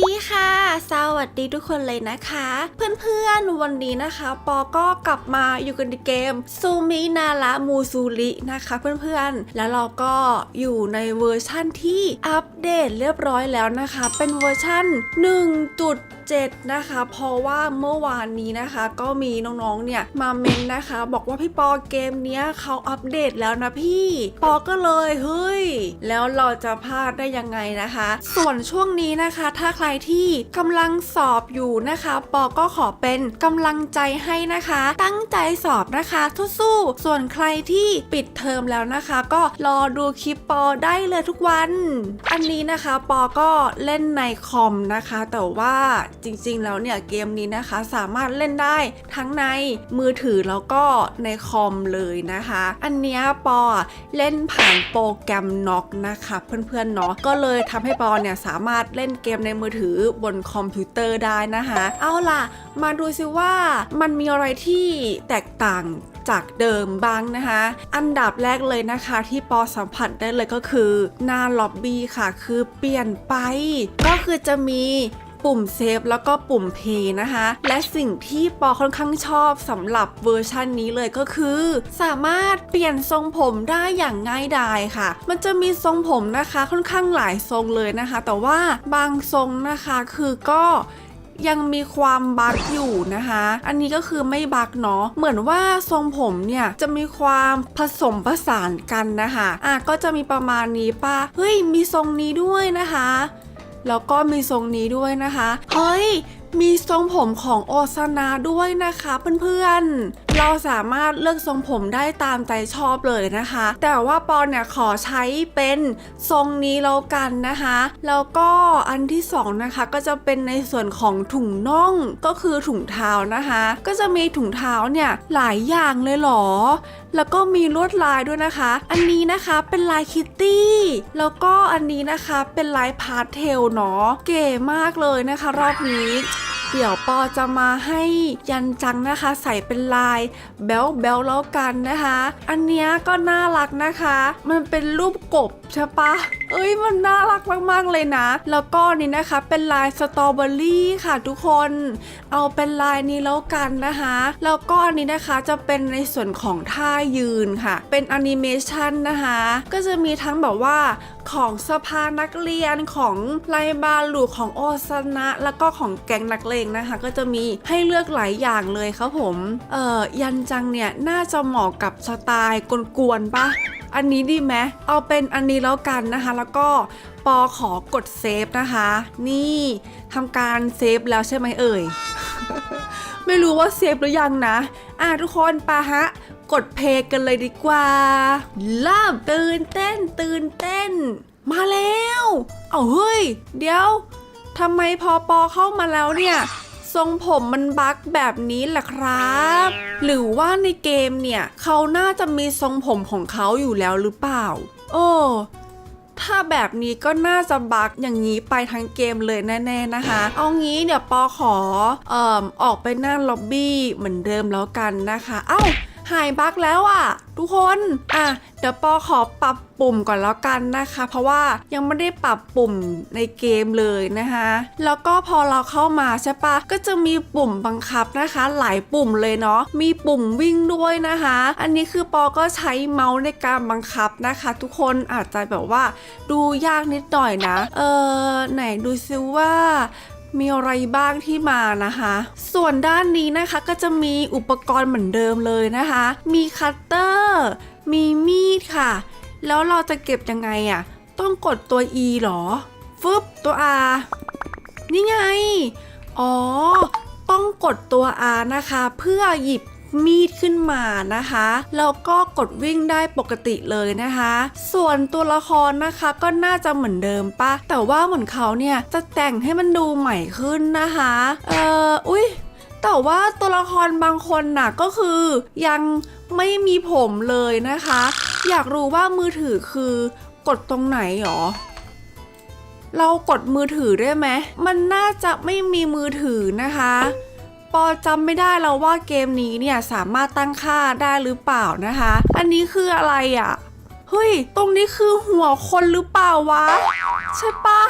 ดีค่ะ สวัสดีทุกคนเลยนะคะ เพื่อนๆวันนี้นะคะ ปอก็กลับมาอยู่กันในเกมซูมินาระมูซูรินะคะเพื่อนๆ แล้วเราก็อยู่ในเวอร์ชั่นที่อัปเดตเรียบร้อยแล้วนะคะ เป็นเวอร์ชั่น7 นะคะ เพราะว่าเมื่อวานนี้นะคะก็มีน้องๆเนี่ยมาเมนนะคะ บอกว่าพี่ปอเกมเนี้ยเขาอัปเดตแล้วนะพี่ ปอก็เลยเฮ้ย แล้วเราจะพลาดได้ยังไงนะคะ ส่วนช่วงนี้นะคะ ถ้าใครที่กำลังสอบอยู่นะคะ ปอก็ขอเป็นกำลังใจให้นะคะ ตั้งใจสอบนะคะสู้ๆส่วนใครที่ปิดเทอมแล้วนะคะ ก็รอดูคลิปปอได้เลยทุกวัน อันนี้นะคะปอก็เล่นในคอมนะคะ แต่ว่า จริง ๆ แล้วเนี่ยเกมนี้นะคะสามารถเล่นได้ทั้งในมือถือแล้วก็ในคอมเลยนะคะ อันเนี้ยปอเล่นผ่านโปรแกรมน็อกนะคะเพื่อนๆเนาะก็เลยทำให้ปอเนี่ยสามารถเล่นเกมในมือถือบนคอมพิวเตอร์ได้นะคะ เอาล่ะ มาดูซิว่ามันมีอะไรที่แตกต่างจากเดิมบ้างนะคะ อันดับแรกเลยนะคะที่ปอสัมผัสได้เลยก็คือ หน้าล็อบบี้ค่ะ คือเปลี่ยนไป ก็คือจะมี ปุ่มเซฟแล้วก็ปุ่มเพย์นะคะ และสิ่งที่ปอค่อนข้างชอบสำหรับเวอร์ชันนี้เลยก็คือ สามารถเปลี่ยนทรงผมได้อย่างง่ายดายค่ะ มันจะมีทรงผมนะคะค่อนข้างหลายทรงเลยนะคะ แต่ว่าบางทรงนะคะคือก็ยังมีความบักอยู่นะคะ อันนี้ก็คือไม่บักเนาะ เหมือนว่าทรงผมเนี่ยจะมีความผสมผสานกันนะคะ อะก็จะมีประมาณนี้ป่ะ เฮ้ยมีทรงนี้ด้วยนะคะ แล้วก็มีทรงนี้ด้วยนะคะ เฮ้ย มีทรงผมของโอซานาด้วยนะคะเพื่อนๆ เราสามารถเลือกทรงผมได้ตามใจชอบเลยนะคะ แต่ว่าปอนเนี่ยขอใช้เป็นทรงนี้แล้วกันนะคะ แล้วก็อันที่สองนะคะก็จะเป็นในส่วนของถุงน่องก็คือถุงเท้านะคะ ก็จะมีถุงเท้าเนี่ยหลายอย่างเลยหรอ แล้วก็มีลวดลายด้วยนะคะ อันนี้นะคะเป็นลายคิตตี้ แล้วก็อันนี้นะคะเป็นลายพาสเทลเนาะ เก๋มากเลยนะคะ รอบนี้ เดี๋ยวปอจะมาให้ยันจังนะคะ ใส่เป็นลายแบลแบลแล้วกันนะคะ อันเนี้ยก็น่ารักนะคะ มันเป็นรูปกบใช่ปะ เอ้ยมันน่ารักมากๆเลยนะ แล้วก็นี่นะคะเป็นลายสตรอเบอรี่ค่ะทุกคน เอาเป็นลายนี้แล้วกันนะคะ แล้วก็อันนี้นะคะจะเป็นในส่วนของท่ายืนค่ะ เป็นแอนิเมชันนะคะ ก็จะมีทั้งแบบว่าของสภานักเรียนของไลบาลูของโอซนะ แล้วก็ของแก๊งนักเลงนะคะ ก็จะมีให้เลือกหลายอย่างเลยครับผม เอ่อยันจังเนี่ย น่าจะเหมาะกับสไตล์กวนๆปะ อันนี้ดีไหมเอาเป็นอันนี้แล้วกันนะคะ แล้วก็ปอขอกดเซฟนะคะ นี่ทำการเซฟแล้วใช่ไหมเอ่ย ไม่รู้ว่าเซฟหรือยังนะ อะทุกคนปะฮะ กดเพลย์กันเลยดีกว่าเริ่มตื่นเต้นตื่นเต้น มาแล้ว เอาเฮ้ย เดี๋ยวทำไมพอปอเข้ามาแล้วเนี่ย ทรงผมมันบั๊กแบบนี้แหละครับ หรือว่าในเกมเนี่ยเขาน่าจะมีทรงผมของเขาอยู่แล้วหรือเปล่า โอ้ถ้าแบบนี้ก็น่าจะบั๊กอย่างนี้ไปทั้งเกมเลยแน่ ๆนะคะ เอางี้เดี๋ยวปอขอเอ่อออกไปหน้าล็อบบี้เหมือนเดิมแล้วกันนะคะ เอ้า หายบั๊กแล้วอะ ทุกคนอะเดี๋ยวปอขอปรับปุ่มก่อนแล้วกันนะคะ เพราะว่ายังไม่ได้ปรับปุ่มในเกมเลยนะคะ แล้วก็พอเราเข้ามาใช่ปะก็จะมีปุ่มบังคับนะคะ หลายปุ่มเลยเนาะมีปุ่มวิ่งด้วยนะคะ อันนี้คือปอก็ใช้เมาส์ในการบังคับนะคะ ทุกคนอาจจะแบบว่าดูยากนิดหน่อยนะ เออไหนดูซิว่า มีอะไรบ้างที่มานะคะ ส่วนด้านนี้นะคะก็จะมีอุปกรณ์เหมือนเดิมเลยนะคะ มีคัตเตอร์ มีมีดค่ะ แล้วเราจะเก็บยังไงอะ่ะ ต้องกดตัว E หรอ ฟึบตัว R นี่ไง อ๋อ ต้องกดตัว R นะคะ เพื่อหยิบ มีดขึ้นมานะคะแล้วก็กดวิ่งได้ปกติเลยนะคะ ส่วนตัวละครนะคะก็น่าจะเหมือนเดิมปะแต่ว่าเหมือนเขาเนี่ยจะแต่งให้มันดูใหม่ขึ้นนะคะเอออุ้ยแต่ว่าตัวละครบางคนน่ะก็คือยังไม่มีผมเลยนะคะ อยากรู้ว่ามือถือคือกดตรงไหนหรอเรากดมือถือได้ไหม มันน่าจะไม่มีมือถือนะคะ ปอจำไม่ได้แล้วว่าเกมนี้เนี่ยสามารถตั้งค่าได้หรือเปล่านะคะ อันนี้คืออะไรอะ่ะ เฮ้ย ตรงนี้คือหัวคนหรือเปล่าวะ ใช่ปะ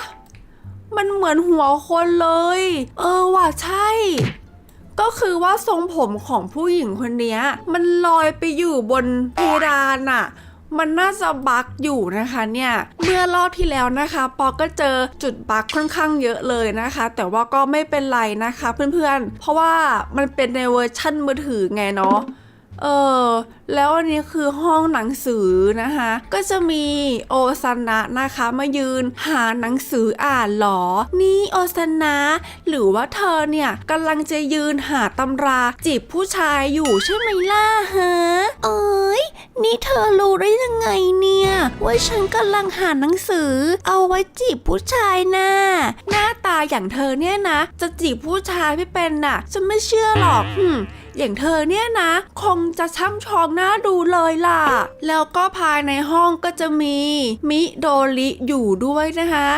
มันเหมือนหัวคนเลย เออว่ะใช่ ก็คือว่าทรงผมของผู้หญิงคนนี้มันลอยไปอยู่บนเพดานอะ มันน่าจะบั๊กอยู่นะคะเนี่ย เมื่อรอบที่แล้วนะคะ ปอก็เจอจุดบั๊กค่อนข้างเยอะเลยนะคะ แต่ว่าก็ไม่เป็นไรนะคะเพื่อนๆ เพราะว่ามันเป็นในเวอร์ชั่นมือถือไงเนาะ เออแล้วอันนี้คือห้องหนังสือนะคะ ก็จะมีโอซานะนะคะมายืนหาหนังสืออ่านเหรอ นี่โอซานะหรือว่าเธอเนี่ยกำลังจะยืนหาตำราจีบผู้ชายอยู่ใช่ไหมล่ะฮะเอ้ยนี่เธอรู้ได้ยังไงเนี่ย ว่าฉันกำลังหาหนังสือ เอาไว้จีบผู้ชายน่ะหน้าตาอย่างเธอเนี่ยนะ จะจีบผู้ชายไม่เป็นน่ะฉันไม่เชื่อหรอกหึม อย่างเธอเนี่ยนะ คงจะช่ำชองน่าดูเลยล่ะ แล้วก็ภายในห้องก็จะมีมิโดริอยู่ด้วยนะคะ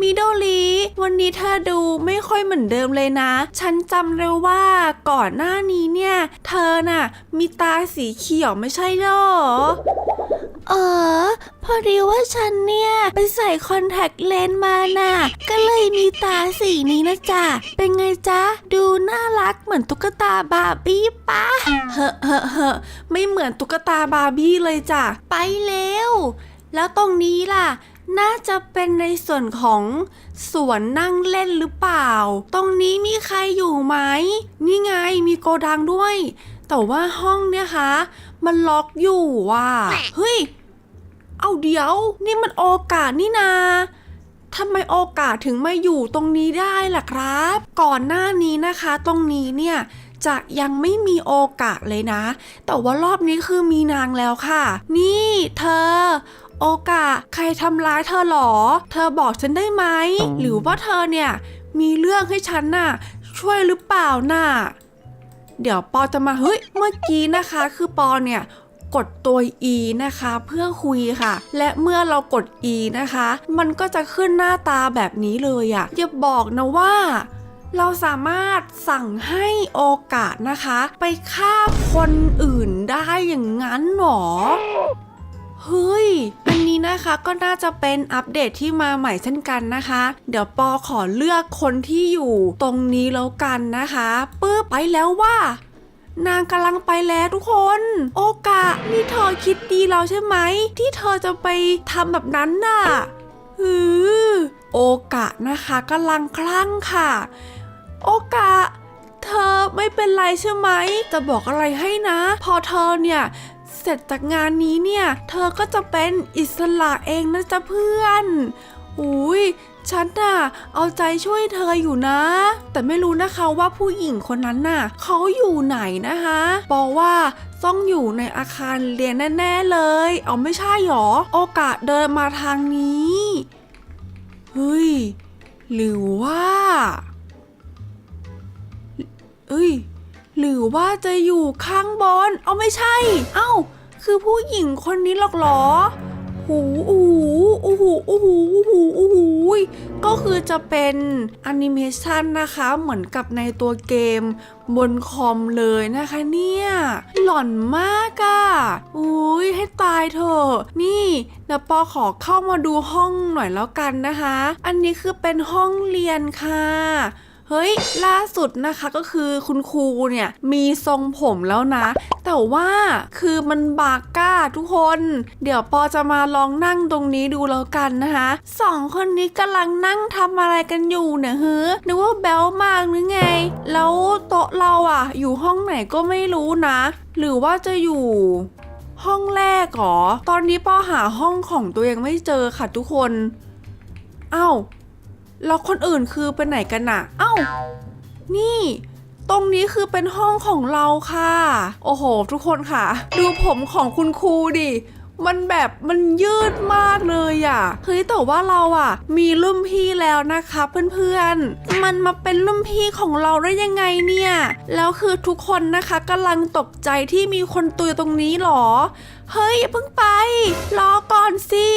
มิโดลิวันนี้เธอดูไม่ค่อยเหมือนเดิมเลยนะ ฉันจำได้ว่าก่อนหน้านี้เนี่ย เธอน่ะ มีตาสีเขียวไม่ใช่หรอ เออพอดีว่าฉันเนี่ยไปใส่คอนแทคเลนส์มาน่ะ ก็เลยมีตาสีนี้นะจ๊ะ เป็นไงจ๊ะ ดูน่ารักเหมือนตุ๊กตาบาร์บี้ปะเฮ้อเฮ้อเฮ้อไม่เหมือนตุ๊กตาบาร์บี้เลยจ้ะ ไปเร็ว แล้วตรงนี้ล่ะ น่าจะเป็นในส่วนของสวนนั่งเล่นหรือเปล่า ตรงนี้มีใครอยู่ไหม นี่ไงมีโกดังด้วย แต่ว่าห้องเนี่ยคะมันล็อกอยู่ว่ะเฮ้ย เอาเดี๋ยว นี่มันโอกาสนี่นาทำไมโอกาสถึงมาอยู่ตรงนี้ได้ล่ะครับ ก่อนหน้านี้นะคะ ตรงนี้เนี่ยจะยังไม่มีโอกาสเลยนะ แต่ว่ารอบนี้คือมีนางแล้วค่ะ นี่เธอ โอกาสใครทำร้ายเธอหรอ เธอบอกฉันได้ไหม หรือว่าเธอเนี่ยมีเรื่องให้ฉันน่ะ ช่วยหรือเปล่าน่ะ เดี๋ยวปอจะมาเฮ้ยเมื่อกี้นะคะ คือปอเนี่ยกดตัว E นะคะเพื่อคุยค่ะ และเมื่อเรากด E นะคะ มันก็จะขึ้นหน้าตาแบบนี้เลยอะ่ะอย่าบอกนะว่า เราสามารถสั่งให้โอกาสนะคะ ไปฆ่าคนอื่นได้อย่างนั้นหรอ เฮ้ย อันนี้นะคะก็น่าจะเป็นอัปเดตที่มาใหม่เช่นกันนะคะ เดี๋ยวปอขอเลือกคนที่อยู่ตรงนี้แล้วกันนะคะปื๊บไปแล้วว่านางกำลังไปแล้วทุกคน โอกะนี่เธอคิดดีแล้วใช่ไหม ที่เธอจะไปทำแบบนั้นน่ะฮือโอกะนะคะกำลังคลั่งค่ะ โอกะ เธอไม่เป็นไรใช่ไหม จะบอกอะไรให้นะ พอเธอเนี่ย เสร็จจากงานนี้เนี่ย เธอก็จะเป็นอิสระเองนะจ๊ะเพื่อนอุ้ยฉันน่ะเอาใจช่วยเธออยู่นะ แต่ไม่รู้นะคะว่าผู้หญิงคนนั้นน่ะเขาอยู่ไหนนะคะบอกว่าต้องอยู่ในอาคารเรียนแน่ๆเลย เอาไม่ใช่หรอ โอกาสเดินมาทางนี้เฮ้ยหรือว่าเอ้ย หรือว่าจะอยู่ข้างบน เอาไม่ใช่ เอ้า คือผู้หญิงคนนี้หรอกเหรอหูอูหูอูหูอูหูอูหูอูหูก็คือจะเป็นแอนิเมชันนะคะเหมือนกับในตัวเกมบนคอมเลยนะคะเนี่ย หล่อนมากอะ่ะอุ้ยให้ตายเถอะนี่เดี๋ยวปอขอเข้ามาดูห้องหน่อยแล้วกันนะคะ อันนี้คือเป็นห้องเรียนค่ะ เฮ้ย ล่าสุดนะคะก็คือคุณครูเนี่ยมีทรงผมแล้วนะ แต่ว่าคือมันบากก้าทุกคน เดี๋ยวปอจะมาลองนั่งตรงนี้ดูแล้วกันนะคะสองคนนี้กำลังนั่งทำอะไรกันอยู่เนี่ยเฮ้นึกว่าแบลมากหรือไง แล้วโต๊ะเราอะอยู่ห้องไหนก็ไม่รู้นะ หรือว่าจะอยู่ห้องแรกเหรอ ตอนนี้ปอหาห้องของตัวเองไม่เจอค่ะทุกคน เอ้า แล้วคนอื่นคือไปไหนกันน่ะเอ้า นี่ ตรงนี้คือเป็นห้องของเราค่ะ โอ้โห ทุกคนค่ะ ดูผมของคุณครูดิ มันแบบมันยืดมากเลยอะ่ะ เฮ้ยแต่ว่าเราอะ่ะ มีรุ่นพี่แล้วนะคะเพื่อนๆ มันมาเป็นรุ่นพี่ของเราได้ยังไงเนี่ย แล้วคือทุกคนนะคะกำลังตกใจที่มีคนตุยตรงนี้หรอ เฮ้ยอย่าเพิ่งไป รอก่อนสิ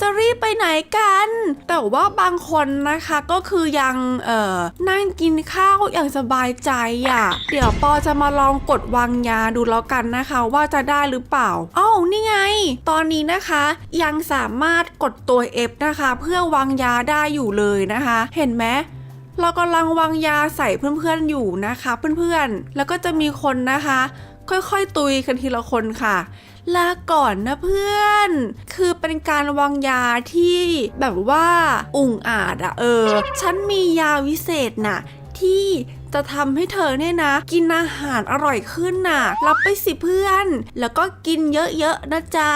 จะรีบไปไหนกัน แต่ว่าบางคนนะคะก็คือยังเอ่อนั่งกินข้าวอย่างสบายใจอะ เดี๋ยวปอจะมาลองกดวางยาดูแล้วกันนะคะว่าจะได้หรือเปล่าอ้าวนี่ไง ตอนนี้นะคะยังสามารถกดตัว F นะคะ เพื่อวางยาได้อยู่เลยนะคะ เห็นไหมเรากำลังวางยาใส่เพื่อนๆอยู่นะคะ เพื่อนๆ แล้วก็จะมีคนนะคะ ค่อยๆ ตุยกันทีละคนค่ะ ลาก่อนนะเพื่อน คือเป็นการวางยาที่แบบว่า อุ่งอาจอะเออ ฉันมียาวิเศษน่ะที่ จะทำให้เธอเนี่ยนะ กินอาหารอร่อยขึ้นน่ะ รับไปสิเพื่อน แล้วก็กินเยอะๆนะจ๊ะ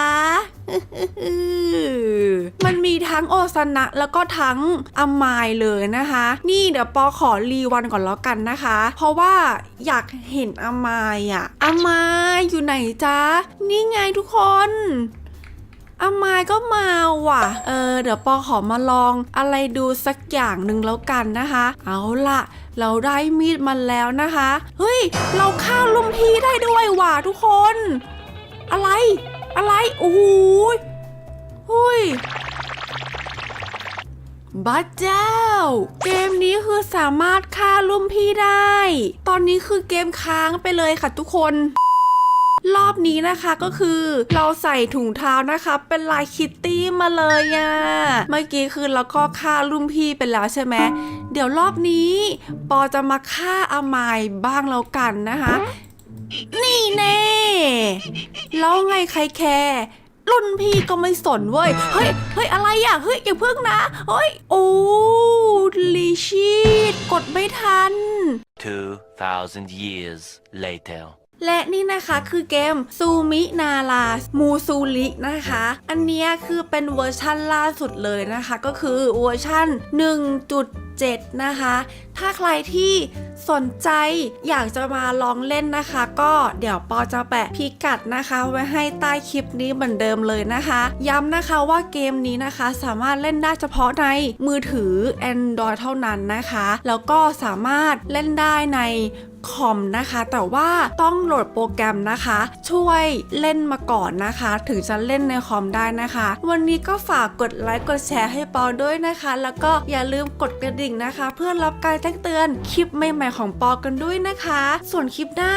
มันมีทั้งโอซนะแล้วก็ทั้งอมายเลยนะคะ นี่เดี๋ยวปอขอรีวันก่อนแล้วกันนะคะ เพราะว่าอยากเห็นอมายอะอมายอยู่ไหนจ๊ะนี่ไงทุกคน อามายก็มาว่ะ เออ เดี๋ยวปอขอมาลองอะไรดูสักอย่างหนึ่งแล้วกันนะคะ เอาล่ะ เราได้มีดมันแล้วนะคะ เฮ้ย เราฆ่าลุมพีได้ด้วยว่ะทุกคน อะไร อะไร โอ้โหหุยบ้าเจ้า เกมนี้คือสามารถฆ่าลุมพี่ได้ ตอนนี้คือเกมค้างไปเลยค่ะทุกคน รอบนี้นะคะก็คือเราใส่ถุงเท้านะคะ เป็นลายคิตตี้มาเลยอะเมื่อกี้คือเราก็ฆ่ารุ่มพี่ไปแล้วใช่ไหมเดี๋ยวรอบนี้ ปอจะมาฆ่าอามายบ้างแล้วกันนะคะ นี่แน่แล้วไงใครแคร์รุ่นพี่ก็ไม่สนเว้ย เฮ้ย เฮ้ย อะไรอะ เฮ้ย อย่าเพิ่งนะ เฮ้ย โอ้ลีชีตกดไม่ทัน2,000 years later. และนี่นะคะคือเกมซูมินารามูซูรินะคะ อันนี้คือเป็นเวอร์ชั่นล่าสุดเลยนะคะ ก็คือเวอร์ชั่น 1.7 นะคะ ถ้าใครที่สนใจอยากจะมาลองเล่นนะคะ ก็เดี๋ยวปอจะแปะพิกัดนะคะ ไว้ให้ใต้คลิปนี้เหมือนเดิมเลยนะคะ ย้ำนะคะว่าเกมนี้นะคะสามารถเล่นได้เฉพาะในมือถือ Android เท่านั้นนะคะ แล้วก็สามารถเล่นได้ใน คอมนะคะ แต่ว่าต้องโหลดโปรแกรมนะคะ ช่วยเล่นมาก่อนนะคะ ถึงจะเล่นในคอมได้นะคะ วันนี้ก็ฝากกดไลค์กดแชร์ให้ปอด้วยนะคะ แล้วก็อย่าลืมกดกระดิ่งนะคะ เพื่อรับการแจ้งเตือนคลิปใหม่ๆของปอกันด้วยนะคะ ส่วนคลิปหน้า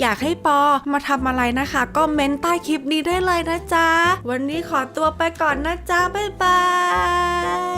อยากให้ปอมาทำอะไรนะคะ ก็เม้นใต้คลิปนี้ได้เลยนะจ๊ะ วันนี้ขอตัวไปก่อนนะจ๊ะ บ๊ายบาย